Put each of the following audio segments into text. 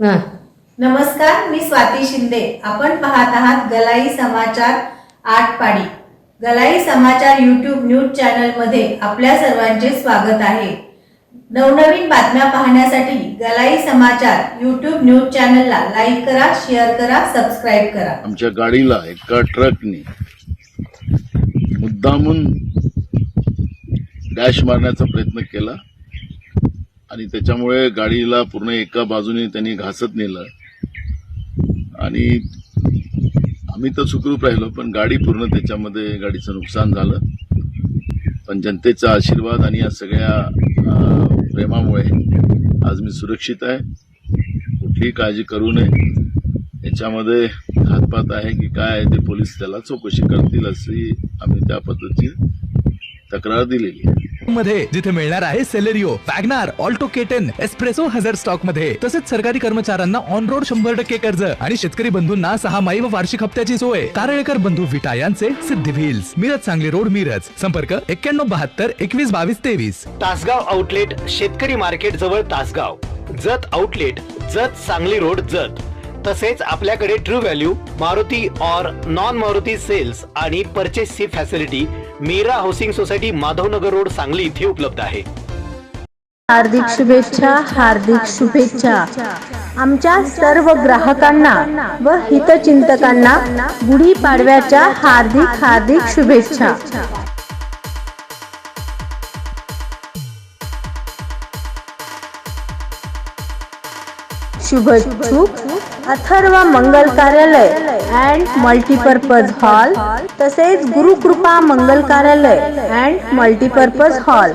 नमस्कार मी स्वाती शिंदे. आपण पाहत आहात गलाई समाचार आठ पाडी गलाई समाचार युट्यूब न्यूज चॅनलमध्ये आपल्या सर्वांचे स्वागत आहे. नवनवीन बातम्या पाहण्यासाठी गलाई समाचार युट्यूब न्यूज चॅनलला लाईक करा शेअर करा सबस्क्राईब करा. आमच्या गाडीला एका ट्रकने मुद्दामून डॅश मारण्याचा प्रयत्न केला. आणि त्याच्यामुळे गाडीला पूर्ण एका बाजूने त्यांनी घासत नेलं. आणि आम्ही तर सुखरूप राहिलो पण गाडी पूर्ण त्याच्यामध्ये गाडीचं नुकसान झालं. पण जनतेचा आशीर्वाद आणि या सगळ्या प्रेमामुळे आज मी सुरक्षित आहे. कुठलीही काळजी करू नये. याच्यामध्ये हातपात आहे की काय आहे ते पोलीस त्याला चौकशी करतील अशी आम्ही त्या पद्धतीची तक्रार दिलेली आहे. मध्ये जिथे मिळणार आहे Celerio WagonR Alto K ten Espresso हजार स्टॉकमध्ये. तसेच सरकारी कर्मचाऱ्यांना ऑन रोड शंभर टक्के कर्ज आणि शेतकरी बंधूंना सहा माई व वार्षिक हप्त्याची सोय. कारळेकर बंधू विटा यांचे सिद्धी व्हील्स मिरज सांगली रोड मिरज. संपर्क एक्क्याण्णव बहात्तर एकवीस बावीस तेवीस. तासगाव आउटलेट शेतकरी मार्केट जवळ Tasgaon. Jat outlet Jat Sangli road Jat. तसेच आपल्याकडे ट्रू व्हॅल्यू मारुती और नॉन मारुती सेल्स आणि परचेसची facility Meera housing society Madhavnagar road Sangli इथे उपलब्ध आहे. हार्दिक शुभेच्छा हार्दिक शुभेच्छा. आमच्या सर्व ग्राहकांना व हितचिंतकांना गुढीपाडव्याच्या हार्दिक हार्दिक शुभेच्छा. शुभेच्छुक अथर्व मंगल कार्यालय अँड मल्टीपर्पज हॉल तसेच Gurukrupa Mangal Karyalay and multipurpose hall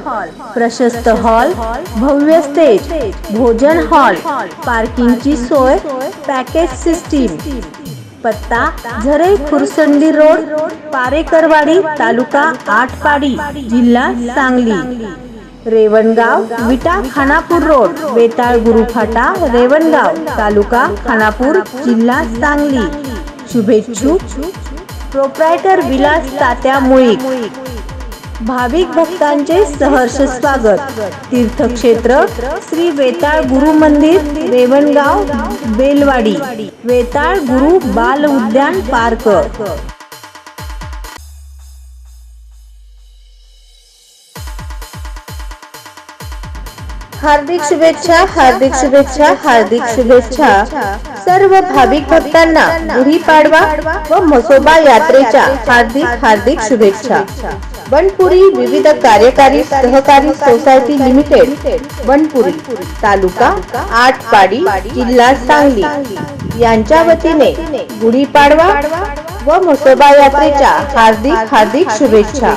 प्रशस्त हॉल भव्य स्टेज भोजन हॉल पार्किंगची सोय पॅकेज सिस्टीम पत्ता झरे खुरसंडी रोड पारेकरवाडी तालुका आटपाडी जिल्हा सांगली. रेवणगाव विटा खानापूर रोड बेताळ गुरुफाटा रेवणगाव तालुका खानापूर जिल्हा सांगली. शुभेच्छुक प्रोप्रायटर विलास तात्या मुळीक भाविक भक्तांचे सहर्ष स्वागत. तीर्थक्षेत्र श्री वेताळ गुरु मंदिर रेवणगाव बेलवाडी. वेताळ गुरु बाल उद्यान पार्क. हार्दिक शुभेच्छा हार्दिक शुभेच्छा हार्दिक शुभेच्छा. सर्व भाविक भक्तांना गुढीपाडवा व म्हसोबा यात्रेच्या हार्दिक हार्दिक शुभेच्छा. बनपुरी विविध कार्यकारी सहकारी सोसायटी लिमिटेड बनपुरी तालुका आटपाडी जिल्हा सांगली. यांच्या वतीने गुढीपाडवा व म्हसोबा यात्रेच्या हार्दिक हार्दिक शुभेच्छा.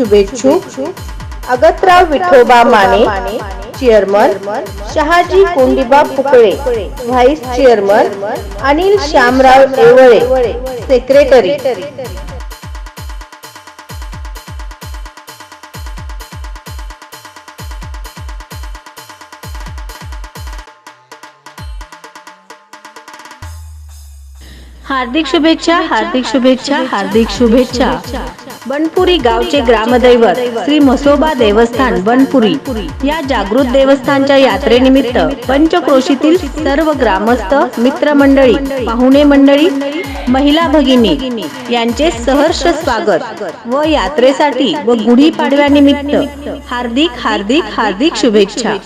शुभेच्छुक Agatrao Vithoba Mane chairman Shahaji Kondiba Phukale vice chairman Anil Shyamrao Yevale secretary. हार्दिक शुभेच्छा हार्दिक शुभेच्छा हार्दिक शुभेच्छा. बनपुरी गावचे ग्रामदैवत श्री म्हसोबा देवस्थान बनपुरी या जागृत देवस्थानच्या यात्रेनिमित्त पंचक्रोशीतील सर्व ग्रामस्थ मित्रमंडळी पाहुणे मंडळी महिला भगिनी यांचे सहर्ष स्वागत व यात्रेसाठी व गुढीपाडव्यानिमित्त हार्दिक हार्दिक हार्दिक शुभेच्छा.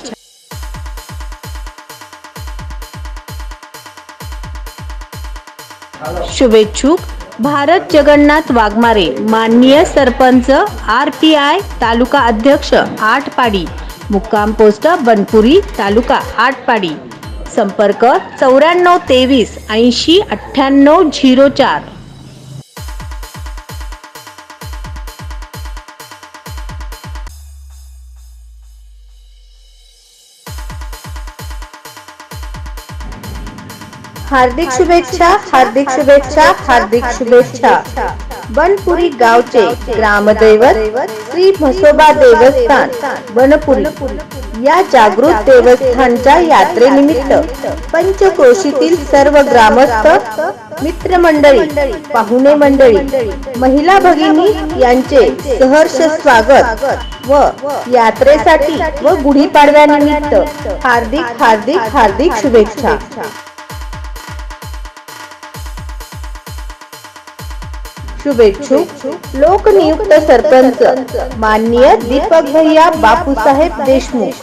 शुभेच्छुक भारत जगन्नाथ वाघमारे माननीय sarpanch R P I taluka अध्यक्ष आटपाडी मुक्काम पोस्ट बनपुरी तालुका आटपाडी. संपर्क चौऱ्याण्णव तेवीस ऐंशी अठ्ठ्याण्णव झिरो चार. हार्दिक शुभेच्छा हार्दिक शुभेच्छा हार्दिक शुभेच्छा. बनपुरी गावचे ग्रामदैवत श्री म्हसोबा देवस्थान बनपुरी. या जागृत देवस्थानच्या यात्रेनिमित्त पंचक्रोशीतील सर्व ग्रामस्थ मित्रमंडळी पाहुणे मंडळी महिला भगिनी यांचे सहर्ष स्वागत व यात्रेसाठी व गुढीपाडव्यानिमित्त हार्दिक हार्दिक हार्दिक शुभेच्छा. शुभेच्छुक लोकनियुक्त सरपंच. माननीय दीपक भैया बापूसाहेब देशमुख.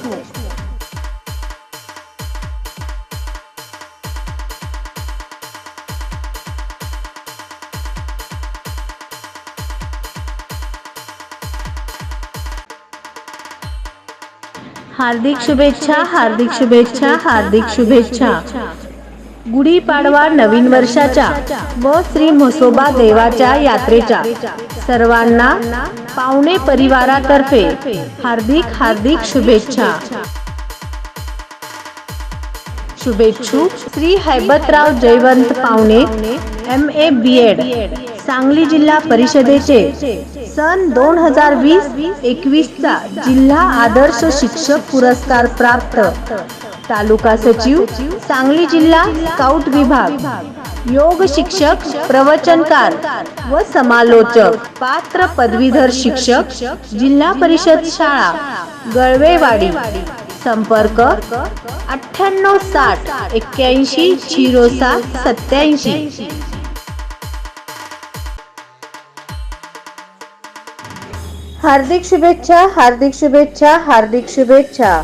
हार्दिक शुभेच्छा हार्दिक शुभेच्छा हार्दिक शुभेच्छा. गुढीपाडवा नवीन वर्षाच्या व श्री म्हसोबा देवाच्या यात्रेच्या. सर्वांना पाहुणे परिवारातर्फे हार्दिक हार्दिक शुभेच्छा. शुभेच्छुक Shri Haibatrao Jaywant Pawane M A B Ed Sangli जिल्हा परिषदेचे सन दोन हजार वीस एकवीसचा जिल्हा आदर्श शिक्षक पुरस्कार प्राप्त. तालुका सचिव सांगली जिल्हा स्काउट विभाग. योग शिक्षक प्रवचनकार व समालोचक पात्र पदवीधर शिक्षक जिल्हा परिषद शाळा गळवेवाडी. संपर्क अठ्ठ्याण्णव साठ एक्क्याऐंशी झिरो सात सत्याऐंशी हार्दिक शुभेच्छा हार्दिक शुभेच्छा हार्दिक शुभेच्छा.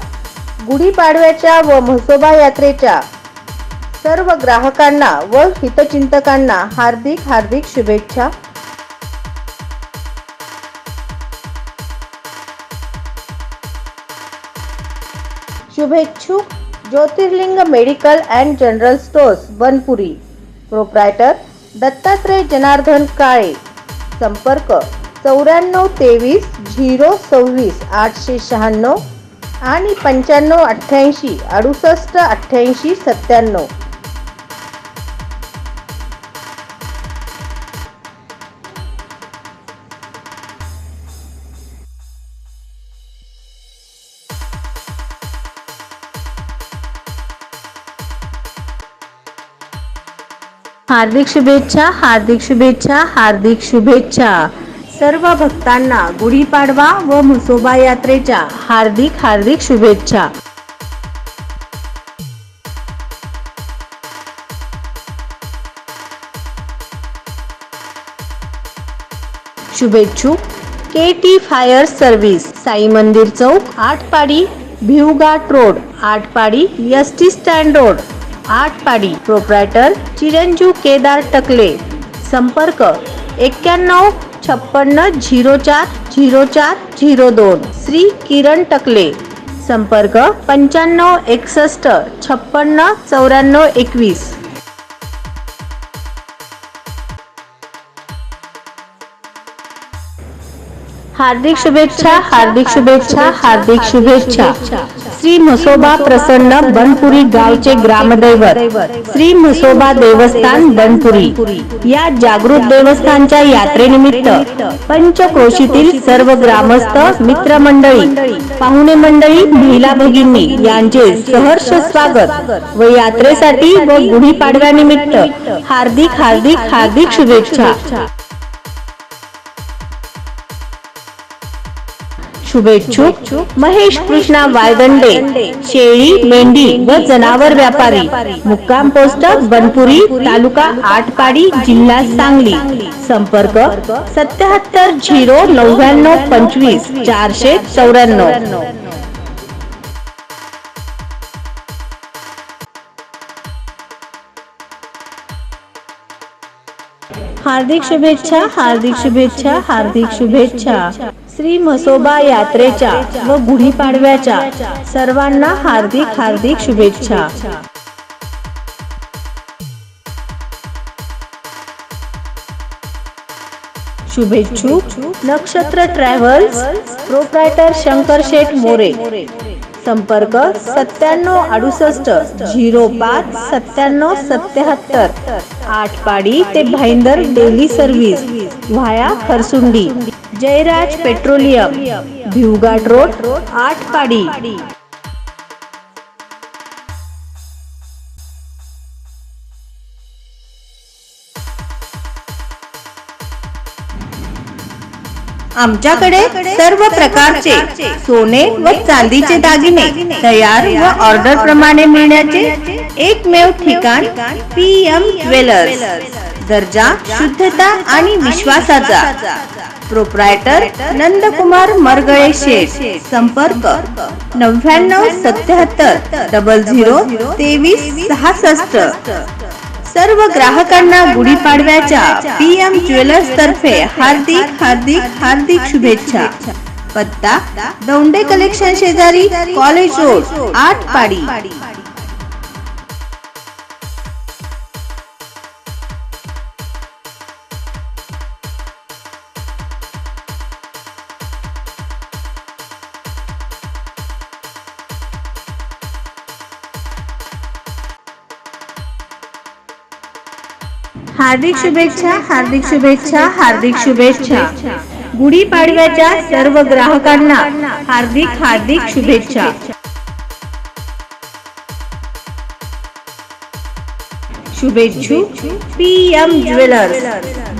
गुढीपाडव्याच्या व म्हसोबा यात्रेच्या सर्व ग्राहकांना व हितचिंतकांना हार्दिक हार्दिक शुभेच्छा. शुभेच्छुक Jyotirling medical and general stores Banpuri. Proprietor Dattatray Janardan Kale. संपर्क चौऱ्याण्णव तेवीस झिरो सव्वीस आठशे शहाण्णव आणि पंच्याण्णव अठ्ठ्याऐंशी अडुसष्ट अठ्ठ्याऐंशी सत्त्याण्णव. हार्दिक शुभेच्छा हार्दिक शुभेच्छा हार्दिक शुभेच्छा. सर्व भक्तांना गुढीपाडवा व म्हसोबा यात्रेच्या हार्दिक हार्दिक शुभेच्छा. शुभेच्छुक K T fire service Sai Mandir Chowk Atpadi Bhivghat road Atpadi S T stand road Atpadi proprietor चिरंजीव केदार टकले. संपर्क एक्क्याण्णव छप्पन्न झिरो चार झिरो चार झिरो दोन. श्री किरण टकले. संपर्क पंच्याण्णव एकसष्ट छप्पन्न चौऱ्याण्णव एकवीस. हार्दिक शुभेच्छा हार्दिक शुभेच्छा हार्दिक शुभेच्छा. श्री म्हसोबा प्रसन्न बनपुरी गावचे ग्रामदैवत. श्री म्हसोबा देवस्थान बनपुरी. या जागृत देवस्थानच्या यात्रेनिमित्त पंचक्रोशीतील सर्व ग्रामस्थ मित्रमंडळी पाहुणे मंडळी महिला भगिनी यांचे सहर्ष स्वागत व यात्रेसाठी व गुढीपाडव्यानिमित्त हार्दिक हार्दिक हार्दिक शुभेच्छा. शुभेच्छुक महेश कृष्णा वायदंडे शेळी मेंढी व जनावर व्यापारी. मुक्काम पोस्ट बनपुरी तालुका आटपाडी जिल्हा सांगली. संपर्क सत्याहत्तर झिरो नव्याण्णव पंचवीस चारशे चौऱ्याण्णव. हार्दिक शुभेच्छा हार्दिक शुभेच्छा हार्दिक शुभेच्छा. श्री म्हसोबा यात्रेच्या व गुढीपाडव्याच्या सर्वांना हार्दिक हार्दिक शुभेच्छा. शुभेच्छुक नक्षत्र ट्रॅव्हल्स प्रोप्रायटर शंकर शेठ मोरे. संपर्क सत्त्याण्णव अडुसष्ट झिरो पाच सत्त्याण्णव सत्याहत्तर आठपाडी ते Bhayandar daily service via Kharsundi. Jayraj petroleum Bhivghat road Atpadi. आमच्याकडे सर्व प्रकारचे सोने व चांदीचे दागिने तयार व ऑर्डर प्रमाणे मिळण्याचे एकमेव ठिकाण पी एम ज्वेलर्स दर्जा शुद्धता आणि विश्वासाचा. प्रोप्रायटर नंदकुमार मरगळे शेठ संपर्क नव्याण्णव सत्याहत्तर डबल झिरो तेवीस सहासष्ट. सर्व ग्राहकांना गुढीपाडव्याच्या पी एम ज्वेलर्स तर्फे हार्दिक हार्दिक हार्दिक शुभेच्छा. पत्ता दौंडे कलेक्शन शेजारी कॉलेज रोड आठ पाडी हार्दिक शुभेच्छा हार्दिक शुभेच्छा हार्दिक शुभेच्छा. गुढीपाडव्याच्या सर्व ग्राहकांना हार्दिक हार्दिक शुभेच्छा. शुभेच्छुक पी एम ज्वेलर्स.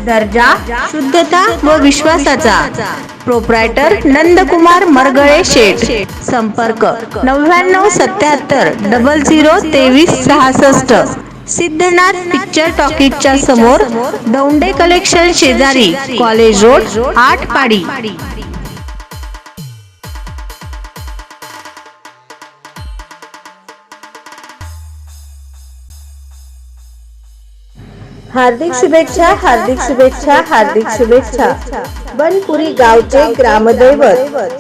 दर्जा शुद्धता व विश्वासाचा. प्रोप्रायटर नंदकुमार मरगळे शेठ. संपर्क नव्याण्णव सत्याहत्तर डबल झिरो तेवीस सहासष्ट. सिद्धनाथ पिक्चर टॉकीजच्या समोर दौंडे कलेक्शन शेजारी कॉलेज रोड आठ पाडी हार्दिक शुभेच्छा हार्दिक शुभेच्छा हार्दिक शुभेच्छा. बनपुरी गावचे ग्रामदैवत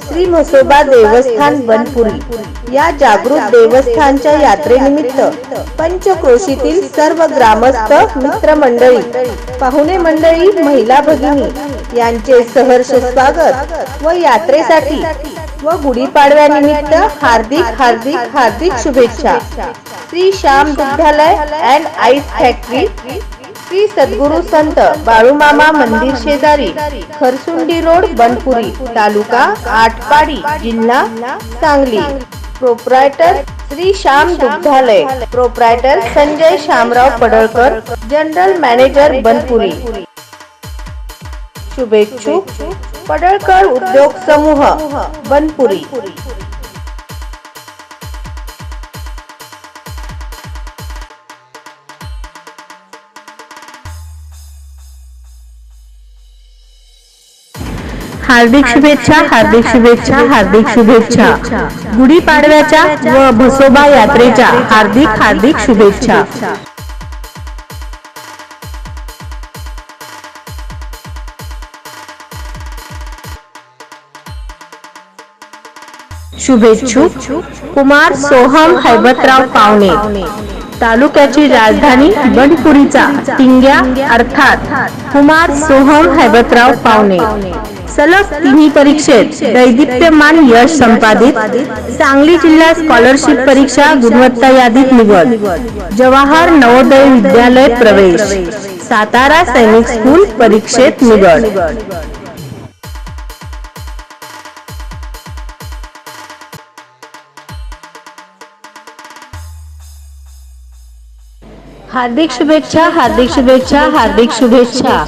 श्री म्हसोबा देवस्थान बनपुरी या जागृत देवस्थानच्या यात्रेनिमित्त पंचक्रोशीतील सर्व ग्रामस्थ मित्रमंडळी पाहुणे मंडळी महिला भगिनी यांचे सहर्ष स्वागत व यात्रेसाठी व गुढीपाडव्यानिमित्त हार्दिक हार्दिक हार्दिक शुभेच्छा. श्री श्याम दुग्धालय and ice factory Shri Sadguru Sant Balumama मंदिर शेजारी खरसुंडी रोड बनपुरी तालुका आटपाडी जिल्हा सांगली. प्रोप्रायटर श्री श्याम दुग्धालय. Proprietor Sanjay Shyamrao Padalkar general manager Banpuri. शुभेच्छुक Padalkar उद्योग समूह बनपुरी. हार्दिक शुभेच्छा हार्दिक शुभेच्छा हार्दिक शुभेच्छा. गुढीपाडव्याच्या व म्हसोबा यात्रेच्या हार्दिक हार्दिक शुभेच्छा. शुभेच्छुक कुमार सोहम हैबतराव पावणे तालुक्याची राजधानी बनपुरीचा टिंग्या अर्थात कुमार सोहम हैबतराव पावणे सलग तिन्ही परीक्षेत दैदिप्यमान यश संपादित. सांगली जिल्हा स्कॉलरशिप परीक्षा गुणवत्ता यादीत निवड. जवाहर नवोदय विद्यालय प्रवेश. सातारा सैनिक स्कूल परीक्षेत निवड. हार्दिक शुभेच्छा हार्दिक शुभेच्छा हार्दिक शुभेच्छा.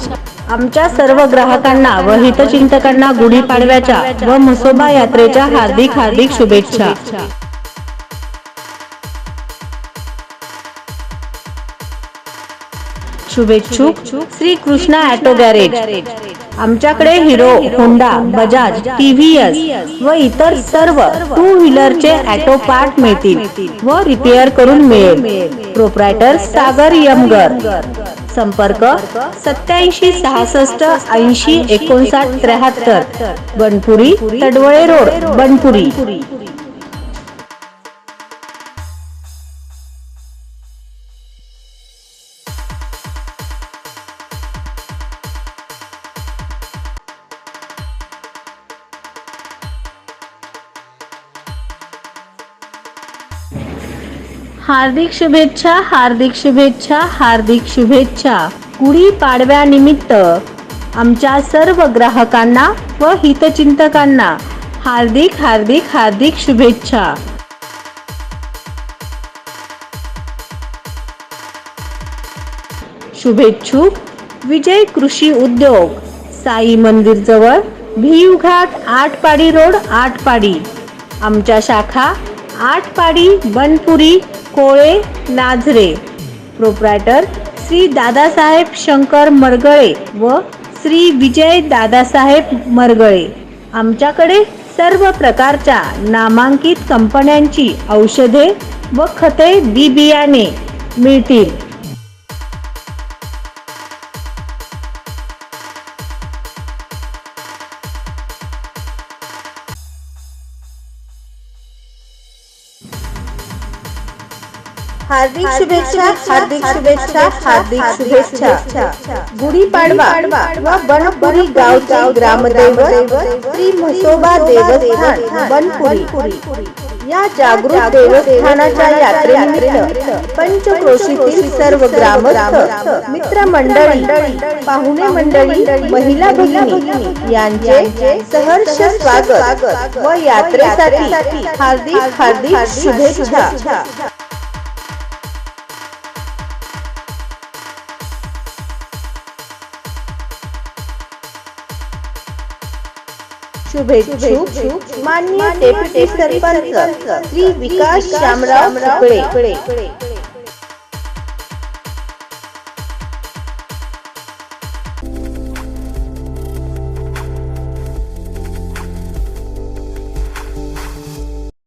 आमच्या सर्व ग्राहकांना व हितचिंतकांना गुढीपाडव्याच्या व म्हसोबा यात्रेच्या हार्दिक हार्दिक शुभेच्छा. शुभेच्छुक श्री कृष्णा ऑटो गॅरेज आमच्याकडे हिरो होंडा बजाज टीव्हीएस व इतर सर्व टू व्हीलरचे ऑटो पार्ट मिळतील व रिपेअर करून मिळेल. प्रोप्रायटर सागर यमगर. संपर्क सत्याऐंशी सहासष्ट ऐंशी एकोणसाठ त्र्याहत्तर. बनपुरी तडवळे रोड बनपुरी. हार्दिक शुभेच्छा हार्दिक शुभेच्छा हार्दिक शुभेच्छा. गुढी पाडव्यानिमित्त आमच्या सर्व ग्राहकांना व हितचिंतकांना हार्दिक हार्दिक हार्दिक शुभेच्छा. शुभेच्छुक विजय कृषी उद्योग साई मंदिर जवळ भिवघाट आटपाडी रोड आटपाडी. आमच्या शाखा आटपाडी बनपुरी कोळे नाझरे. प्रोप्रायटर श्री दादासाहेब शंकर मरगळे व श्री विजय दादासाहेब मरगळे. आमच्याकडे सर्व प्रकारच्या नामांकित कंपन्यांची औषधे व खते बी बियाणे मिळतील. हार्दिक शुभेच्छा हार्दिक शुभेच्छा हार्दिक शुभेच्छा. गुढीपाडवा व बनपुरी गावचे ग्रामदैवत श्री म्हसोबा देवस्थान बनपुरी. या जागृत देवस्थानाच्या यात्रेनिमित्त पंचक्रोशीतील सर्व ग्रामस्थ मित्रमंडळी पाहुणे मंडळी महिला भगिनी यांचे सहर्ष स्वागत व यात्रेसाठी हार्दिक हार्दिक शुभेच्छा. शुभेच्छुक। मान्य डेप्युटी सरपंच श्री विकास श्यामराव सुपळे